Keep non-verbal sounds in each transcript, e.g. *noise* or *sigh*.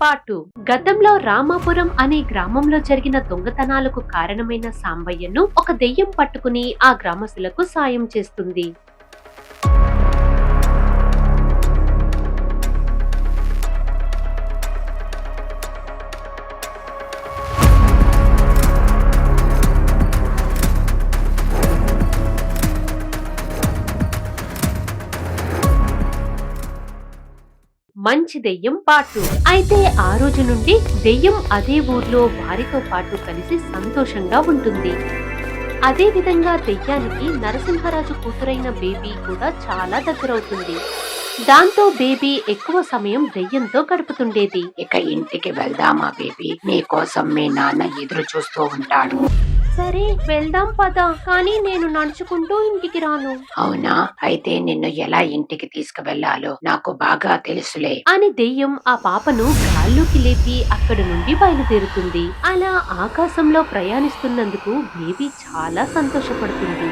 పాటు గతంలో రామాపురం అనే గ్రామంలో జరిగిన దొంగతనాలకు కారణమైన సాంబయ్యను ఒక దెయ్యం పట్టుకుని ఆ గ్రామస్తులకు సాయం చేస్తుంది. మంచి దెయ్యం పాటు. అయితే ఆ రోజు నుండి దెయ్యం అదే ఊర్లో వారితో పాటు కలిసి సంతోషంగా ఉంటుంది. అదే విధంగా దెయ్యానికి నరసింహరాజు కూతురైన బేబీ కూడా చాలా దగ్గరవుతుంది. దాంతో బేబీ ఎక్కువ సమయం దెయ్యంతో గడుపుతుండేది. ఇక ఇంటికి వెళ్దామా బేబీ? నీ కోసం మీ నాన్న ఎదురు చూస్తూ ఉంటాడు. సరే వెళ్దాం పద. కానీ నేను నడుచుకుంటూ ఇంటికి రాను. అవునా? అయితే నిన్ను ఎలా ఇంటికి తీసుకువెళ్ళాలో నాకు బాగా తెలుసులే. అని దెయ్యం ఆ పాపను గాల్లోకి లేపి అక్కడి నుండి బయలుదేరుతుంది. అలా ఆకాశంలో ప్రయాణిస్తున్నందుకు బేబీ చాలా సంతోషపడుతుంది.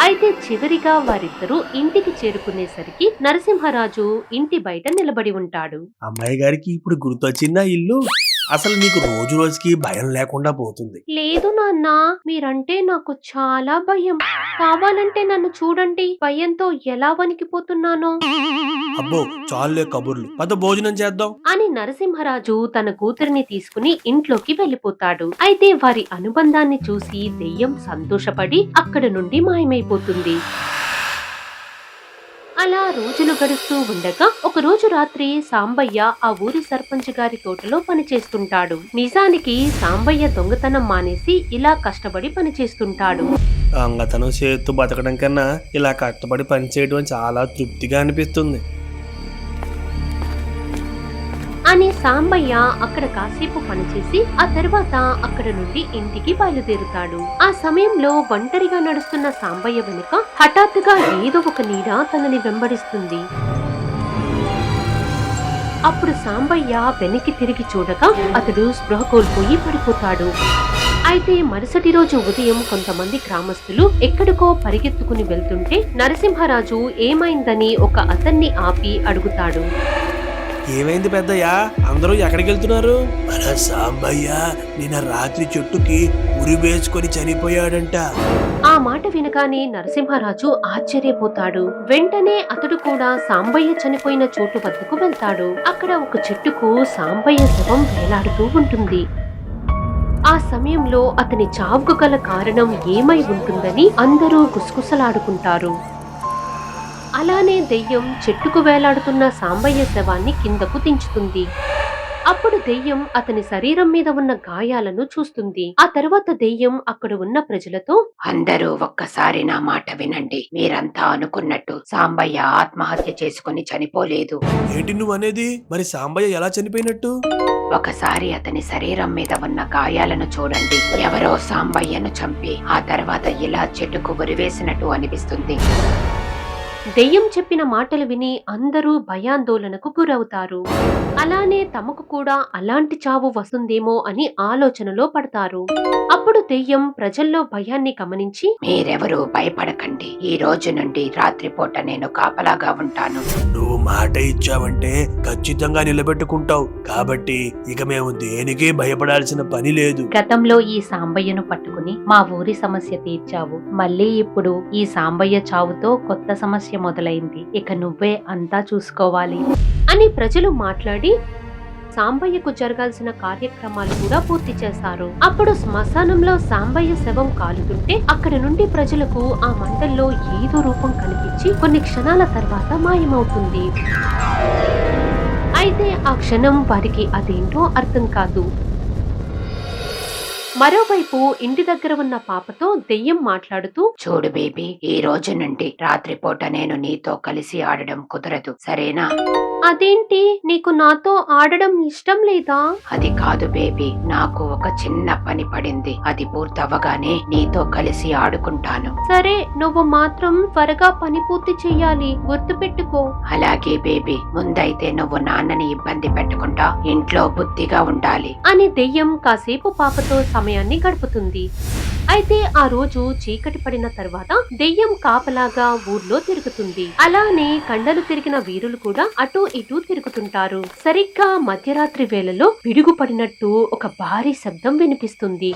అయితే చివరిగా వారిద్దరూ ఇంటికి చేరుకునేసరికి నరసింహరాజు ఇంటి బయట నిలబడి ఉంటాడు. అమ్మాయి గారికి ఇప్పుడు గుర్తొచ్చిందా ఇల్లు? అసలు నీకు రోజు రోజుకి భయం లేకుండా పోతుంది. లేదు నాన్న మీరంటే నాకు చాలా భయం. కావాలంటే నన్ను చూడండి భయంతో ఎలా వణికిపోతున్నానో. అబ్బో చాలులే కబుర్లు. పద భోజనం చేద్దాం. అని నరసింహరాజు తన కూతురిని తీసుకుని ఇంట్లోకి వెళ్ళిపోతాడు. అయితే వారి అనుబంధాన్ని చూసి దెయ్యం సంతోషపడి అక్కడి నుండి మాయమైపోతుంది. అలా రోజులు గడుస్తూ ఉండగా ఒక రోజు రాత్రి సాంబయ్య ఆ ఊరి సర్పంచ్ గారి తోటలో పనిచేస్తుంటాడు. నిజానికి సాంబయ్య దొంగతనం మానేసి ఇలా కష్టపడి పనిచేస్తుంటాడు. అంగతనం చేత్తు బతకడం కన్నా ఇలా కష్టపడి పని చేయడం చాలా తృప్తిగా అనిపిస్తుంది. అని సాంబయ్య అక్కడ కాసేపు పనిచేసి ఆ తర్వాత అక్కడ నుండి ఇంటికి బయలుదేరుతాడు. ఆ సమయంలో ఒంటరిగా నడుస్తున్న సాంబయ్య వెనుక హఠాత్తుగా ఏదో ఒక నీడ తనని వెంబడిస్తుంది. అప్పుడు సాంబయ్య వెనక్కి తిరిగి చూడగా అతడు స్పృహ కోల్పోయి పడిపోతాడు. అయితే మరుసటి రోజు ఉదయం కొంతమంది గ్రామస్తులు ఎక్కడికో పరిగెత్తుకుని వెళ్తుంటే నరసింహరాజు ఏమైందని ఒక అతన్ని ఆపి అడుగుతాడు. ఏమైంది పెద్దయ్యా? అందరూ ఎక్కడికి వెళ్తున్నారు? మన సాంబయ్య నిన్న రాత్రి చెట్టుకి ఉరి వేసుకొని చనిపోయాడంట. ఆ మాట వినగానే నరసింహరాజు ఆశ్చర్యపోతాడు. వెంటనే అతడు కూడా సాంబయ్య చనిపోయిన చోటు వద్దకు వెళ్తాడు. అక్కడ ఒక చెట్టుకు సాంబయ్య శవం వేలాడుతూ ఉంటుంది. ఆ సమయంలో అతని చావుకు గల కారణం ఏమై ఉంటుందని అందరూ గుసగుసలాడుకుంటారు. అలానే దెయ్యం చెట్టుకు వేలాడుతున్న సాంబయ్య శవాన్ని కిందకు దించుతుంది. అప్పుడు దెయ్యం అతని శరీరం మీద ఉన్న గాయాలను చూస్తుంది. ఆ తర్వాత దెయ్యం అక్కడ ఉన్న ప్రజలతో అందరూ ఒక్కసారి నా మాట వినండి. మీరంతా అనుకున్నట్టు సాంబయ్య ఆత్మహత్య చేసుకుని చనిపోలేదు. ఏంటి నువ్వు అనేది మరి సాంబయ్య ఎలా చనిపోయినట్టు? ఒకసారి అతని శరీరం మీద ఉన్న గాయాలను చూడండి. ఎవరో సాంబయ్యను చంపి ఆ తర్వాత ఇలా చెట్టుకు ఉరివేసినట్టు అనిపిస్తుంది. దెయ్యం చెప్పిన మాటలు విని అందరూ భయాందోళనకు గురవుతారు. అలానే తమకు కూడా అలాంటి చావు వస్తుందేమో అని ఆలోచనలో పడతారు. అప్పుడు దెయ్యం ప్రజల్లో భయాన్ని గమనించి మీరెవరూ భయపడకండి. ఈ రోజు నుండి రాత్రిపూట నేను కాపలాగా ఉంటాను. నువ్వు మాట ఇచ్చావంటే ఖచ్చితంగా నిలబెట్టుకుంటావు. కాబట్టి ఇక మేము దేనికి భయపడాల్సిన పని లేదు. గతంలో ఈ సాంబయ్యను పట్టుకుని మా ఊరి సమస్య తీర్చావు. మళ్ళీ ఇప్పుడు ఈ సాంబయ్య చావుతో కొత్త సమస్య మొదలైంది. ఇక నువ్వే అంతా చూసుకోవాలి అని ప్రజలు మాట్లాడి సాంబయ్యకు జరగాల్సిన కార్యక్రమాలు కూడా పూర్తి చేశారు. అప్పుడు శ్మశానంలో సాంబయ్య శవం కాలుతుంటే అక్కడి నుండి ప్రజలకు ఆ మంటల్లో ఏదో రూపం కనిపించి కొన్ని క్షణాల తర్వాత మాయమవుతుంది. అయితే ఆ క్షణం వారికి అదేంటో అర్థం కాదు. మరోవైపు ఇంటి దగ్గర ఉన్న పాపతో దెయ్యం మాట్లాడుతూ చూడు బేబీ ఈ రోజు నుండి రాత్రిపూట నేను నీతో కలిసి ఆడడం కుదరదు సరేనా? అదేంటి? నీకు నాతో ఆడడం ఇష్టం లేదా? అది కాదు బేబీ నాకు ఒక చిన్న పని పడింది అది పూర్తవగానే నీతో కలిసి ఆడుకుంటాను. సరే నువ్వు మాత్రం త్వరగా పని పూర్తి చెయ్యాలి గుర్తుపెట్టుకో. అలాగే బేబీ ముందైతే నువ్వు నాన్నని ఇబ్బంది పెట్టకుండా ఇంట్లో బుద్ధిగా ఉండాలి. అని దెయ్యం కాసేపు పాపతో సమయాన్ని గడుపుతుంది. అయితే ఆ రోజు చీకటి పడిన తర్వాత దెయ్యం కాపలాగా ఊర్లో తిరుగుతుంది. అలానే కండలు తిరిగిన వీరులు కూడా అటు ఇటు తిరుగుతుంటారు. సరిగ్గా మధ్యరాత్రి వేళలో విడుగుపడినట్టు ఒక భారీ శబ్దం వినిపిస్తుంది.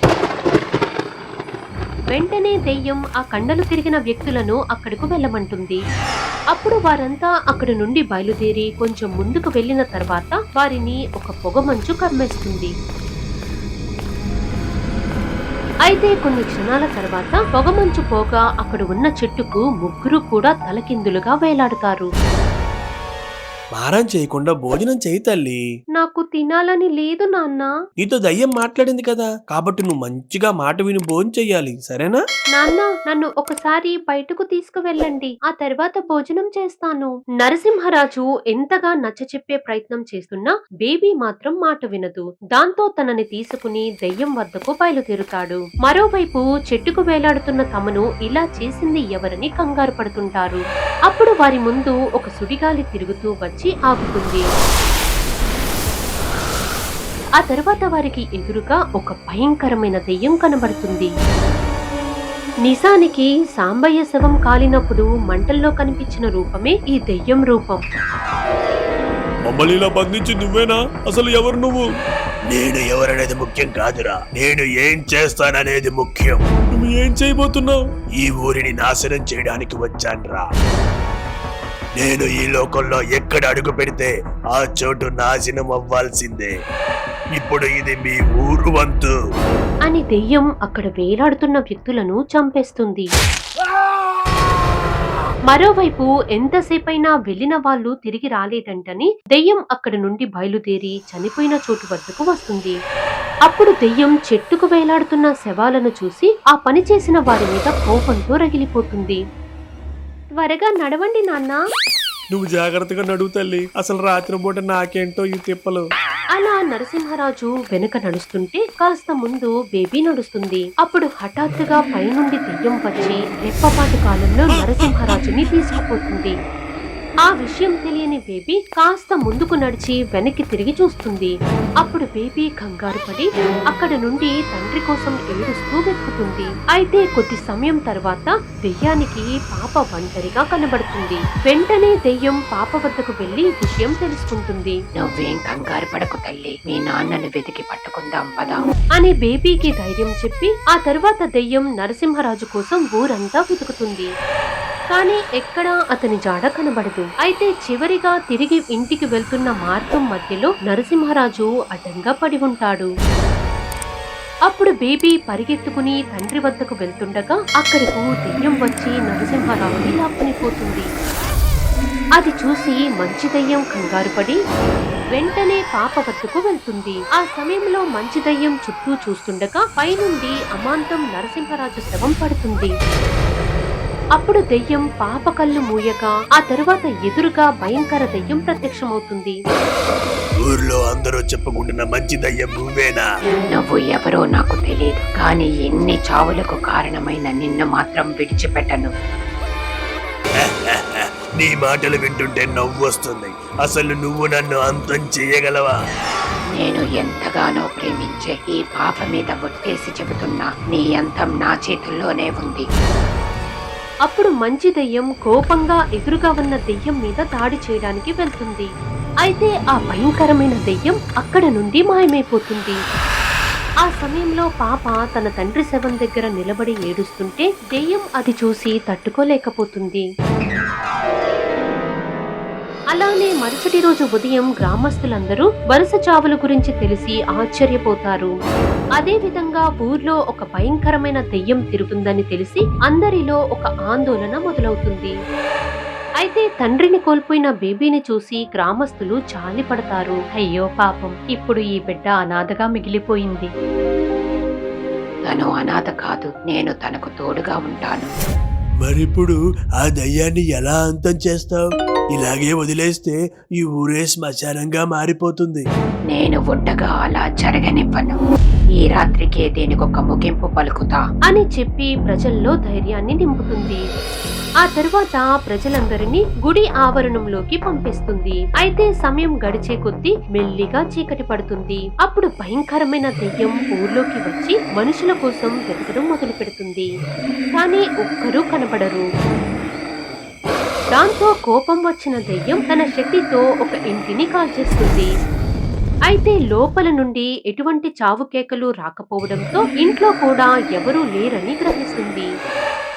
వెంటనే దెయ్యం ఆ కండలు తిరిగిన వ్యక్తులను అక్కడకు వెళ్ళమంటుంది. అప్పుడు వారంతా అక్కడి నుండి బయలుదేరి కొంచెం ముందుకు వెళ్ళిన తర్వాత వారిని ఒక పొగమంచు కమ్మేస్తుంది. అయితే కొన్ని క్షణాల తర్వాత పొగమంచు పోగా అక్కడ ఉన్న చెట్టుకు ముగ్గురు కూడా తలకిందులుగా వేలాడుతారు. మారం చేయకుండా భోజనం చేయి తల్లి. నాకు తినాలని లేదు నాన్న. నీతో దయ్యం మాట్లాడింది కదా కాబట్టి నువ్వు మంచిగా మాట విని భోజనం చెయ్యాలి సరేనా? నాన్న నన్ను ఒకసారి బయటకు తీసుకువెళ్ళండి ఆ తర్వాత భోజనం చేస్తాను. నరసింహరాజు ఎంతగా నచ్చచెప్పే ప్రయత్నం చేస్తున్నా బేబీ మాత్రం మాట వినదు. దాంతో తనని తీసుకుని దెయ్యం వద్దకు బయలుదేరుతాడు. మరోవైపు చెట్టుకు వేలాడుతున్న తమను ఇలా చేసింది ఎవరని కంగారు పడుతుంటారు? అప్పుడు వారి ముందు ఒక సుడిగాలి తిరుగుతూ వచ్చి ఆగుతుంది. ఆ తర్వాత వారికి ఎదురుగా ఒక భయంకరమైన దెయ్యం కనబడుతుంది. నిజానికి సాంబయ్య శవం కాలినప్పుడు మంటల్లో కనిపించిన రూపమే ఈ దెయ్యం రూపం. మమ్మల్ని ఇలా బంధించి నువ్వేనా? అసలు ఎవరు నువ్వు? నేను ఎవరనేది ముఖ్యం కాదురా. నేను ఏం చేస్తాననేది ముఖ్యం. నువ్వు ఏం చేయబోతున్నావు? ఈ ఊరిని నాశనం చేయడానికి వచ్చానురా. నేను ఈ లోకంలో ఎక్కడ అడుగు పెడితే ఆ చోటు నాశనం అవ్వాల్సిందే. ఇప్పుడు ఇది మీ ఊరు వంతు. అని దెయ్యం అక్కడ వేలాడుతున్న వ్యక్తులను చంపేస్తుంది. మరోవైపు ఎంతసేపైనా వెళ్ళిన వాళ్ళు తిరిగి రాలేదంటని దెయ్యం అక్కడి నుండి బయలుదేరి చనిపోయిన చోటు వద్దకు వస్తుంది. అప్పుడు దెయ్యం చెట్టుకు వేలాడుతున్న శవాలను చూసి ఆ పని చేసిన వారి మీద కోపంతో రగిలిపోతుంది. త్వరగా నడవండి నాన్నా. నువ్వు జాగ్రత్తగా నడువు తల్లి. అసలు రాత్రి పూట నాకేంటో ఈ తిప్పలు. అలా నరసింహరాజు వెనుక నడుస్తుంటే కాస్త ముందు బేబీ నడుస్తుంది. అప్పుడు హఠాత్తుగా పైనుండి దెయ్యం వచ్చి రెప్పపాటు కాలంలో నరసింహరాజుని తీసుకుపోతుంది. ఆ విషయం తెలియని బేబీ కాస్త ముందుకు నడిచి వెనక్కి తిరిగి చూస్తుంది. అప్పుడు బేబీ కంగారు పడి అక్కడ నుండి తండ్రి కోసం ఏడుస్తూ వెతుకుతుంది. అయితే కొద్ది సమయం తర్వాత దెయ్యానికి పాప ఒంటరిగా కనబడుతుంది. వెంటనే దెయ్యం పాప వద్దకు వెళ్ళి విషయం తెలుసుకుంటుంది. నువ్వేం కంగారు పడకు తల్లి. మీ నాన్నను వెతికి పట్టుకుందాం పదా. అని బేబీకి ధైర్యం చెప్పి ఆ తరువాత దెయ్యం నరసింహరాజు కోసం ఊరంతా వెతుకుతుంది. కానీ ఎక్కడా అతని జాడ కనబడదు. అయితే చివరిగా తిరిగి ఇంటికి వెళ్తున్న మార్గం మధ్యలో నరసింహరాజు అడ్డంగా పడి ఉంటాడు. అప్పుడు బేబీ పరిగెత్తుకుని తండ్రి వద్దకు వెళ్తుండగా అక్కడకు దెయ్యం వచ్చి నరసింహరావుని లాక్కునిపోతుంది. అది చూసి మంచి దయ్యం కంగారు పడి వెంటనే పాప వద్దకు వెళ్తుంది. ఆ సమయంలో మంచి దయ్యం చుట్టూ చూస్తుండగా పైనుండి అమాంతం నరసింహరాజు శవం పడుతుంది. అప్పుడు దెయ్యం పాప కళ్ళు మూయగా ఆ తరువాత ఎదురుగా భయంకర దెయ్యం ప్రత్యక్షమవుతుంది. ఊర్లో అందరూ చెప్పుకుంటున్న మంచి దయ్యం నువ్వేనా? నువ్వు ఎవరో నాకు తెలియదు కానీ ఎన్ని చావులకు కారణమైన నిన్ను మాత్రం విడిచిపెట్టను. *laughs* నీ మాటలు వింటుంటే నవ్వు వస్తుంది. అసలు నువ్వు నన్ను అంతం చేయగలవా? నేను ఎంతగానో ప్రేమించే ఈ పాప మీద ఒట్టేసి చెబుతున్నా నీ అంతం నా చేతుల్లోనే ఉంది. అప్పుడు మంచి దెయ్యం కోపంగా ఎదురుగా ఉన్న దెయ్యం మీద దాడి చేయడానికి వెళ్తుంది. అయితే ఆ భయంకరమైన దెయ్యం అక్కడ నుండి మాయమైపోతుంది. ఆ సమయంలో పాప తన తండ్రి శవం దగ్గర నిలబడి ఏడుస్తుంటే దెయ్యం అది చూసి తట్టుకోలేకపోతుంది. అలానే మరుసటి రోజు ఉదయం గ్రామస్తులందరూ వరుస చావుల గురించి తెలిసి ఆశ్చర్యపోతారు. అదే విధంగా ఊర్లో ఒక భయంకరమైన దెయ్యం తిరుగుతుందని తెలిసి అందరిలో ఒక ఆందోళన మొదలవుతుంది. అయితే తండ్రిని కోల్పోయిన బేబీని చూసి గ్రామస్తులు జాలిపడతారు. అయ్యో పాపం ఇప్పుడు ఈ బిడ్డ అనాథగా మిగిలిపోయింది. తను అనాథ కాదు నేను తనకు తోడుగా ఉంటాను. మరిప్పుడు ఆ దయ్యాన్ని ఎలా అంతం చేస్తావు? ఇలాగే వదిలేస్తే ఈ ఊరే శ్మశానంగా మారిపోతుంది. నేను ఉండగా అలా జరగనివ్వను. ఈ రాత్రికే దీనికొక ముగింపు పలుకుతా. అని చెప్పి ప్రజల్లో ధైర్యాన్ని నింపుతుంది. ఆ తర్వాత ప్రజలందరినీ గుడి ఆవరణంలోకి పంపిస్తుంది. అయితే సమయం గడిచే కొద్దీ మెల్లిగా చీకటి పడుతుంది. అప్పుడు భయంకరమైన దెయ్యం ఊర్లోకి వచ్చి మనుషుల కోసం వెతకడం మొదలు పెడుతుంది. కానీ ఒక్కరూ కనబడరు. దాంతో కోపం వచ్చిన దెయ్యం తన శక్తితో ఒక ఇంటిని కాల్చేస్తుంది. అయితే లోపల నుండి ఎటువంటి చావు కేకలు రాకపోవడంతో ఇంట్లో కూడా ఎవరూ లేరని గ్రహిస్తుంది.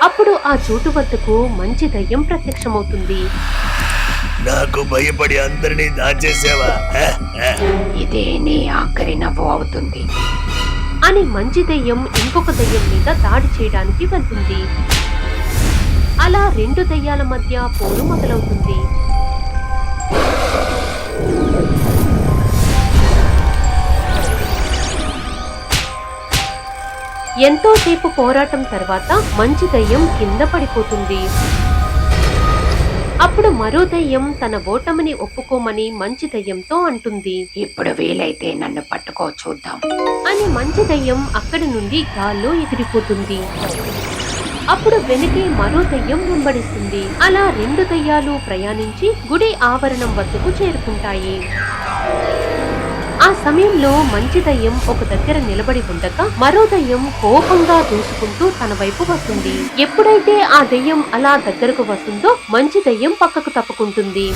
అప్పుడు ఆ చోటు వద్దకు మంచి దయ్యం ప్రత్యక్షమవుతుంది. నాకు భయపడి అందరినీ దాచేసావా. ఇదే నీ ఆఖరి నవ్వు అవుతుంది. అని మంచి దయ్యం ఇంకొక దయ్యం మీద దాడి చేయడానికి వెళ్తుంది. అలా రెండు దయ్యాల మధ్య పోరు మొదలవుతుంది. ఎంతో సేపు పోరాటం తర్వాత మంచి దయ్యం కింద పడిపోతుంది. అప్పుడు మరో దయ్యం తన ఓటమిని ఒప్పుకోమని మంచి దయ్యంతో అంటుంది. ఇప్పుడు వీలైతే నన్ను పట్టుకో చూద్దాం. అని మంచి దయ్యం అక్కడి నుండి గాల్లో ఎగిరిపోతుంది. అప్పుడు వెనకే మరో దయ్యం వెంబడిస్తుంది. అలా రెండు దయ్యాలు ప్రయాణించి గుడి ఆవరణం వద్దకు చేరుకుంటాయి. ఆ సమయంలో మంచి దయ్యం ఒక దగ్గర నిలబడి ఉండక మరో దయ్యం కోపంగా దూసుకుంటూ తన వైపు వస్తుంది. ఎప్పుడైతే ఆ దయ్యం అలా దగ్గరకు వస్తుందో మంచి దయ్యం పక్కకు తప్పుకుంటుంది.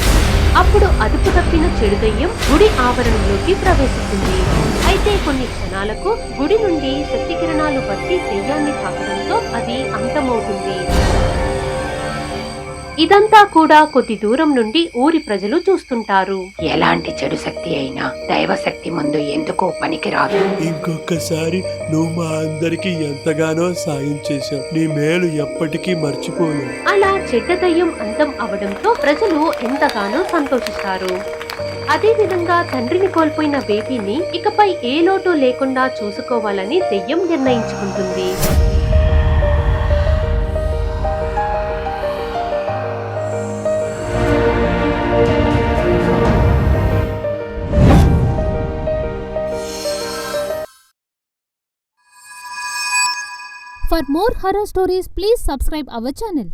అప్పుడు అదుపు తప్పిన చెడు దయ్యం గుడి ఆవరణంలోకి ప్రవేశిస్తుంది. అయితే కొన్ని క్షణాలకు గుడి నుండి శక్తి కిరణాలు వచ్చి దెయ్యాన్ని తాకడంతో అది అంతమవుతుంది. ఇదంతా కూడా కొద్ది దూరం నుండి ఊరి ప్రజలు చూస్తుంటారు. ఎలాంటి చెడు శక్తి అయినా దైవశక్తి ముందు ఎందుకు పనికిరాదు. ఇంకొకసారి నువ్వు మా అందరికి ఎంతగానో సాయం చేశావు. నీ మేలు ఎప్పటికీ మర్చిపోను అలా చెడ్డ దయ్యం అంతం అవడంతో ప్రజలు ఎంతగానో సంతోషిస్తారు. అదే విధంగా తండ్రిని కోల్పోయిన బేబీని ఇకపై ఏ లోటు లేకుండా చూసుకోవాలని దెయ్యం నిర్ణయించుకుంటుంది. For more horror stories, please subscribe our channel.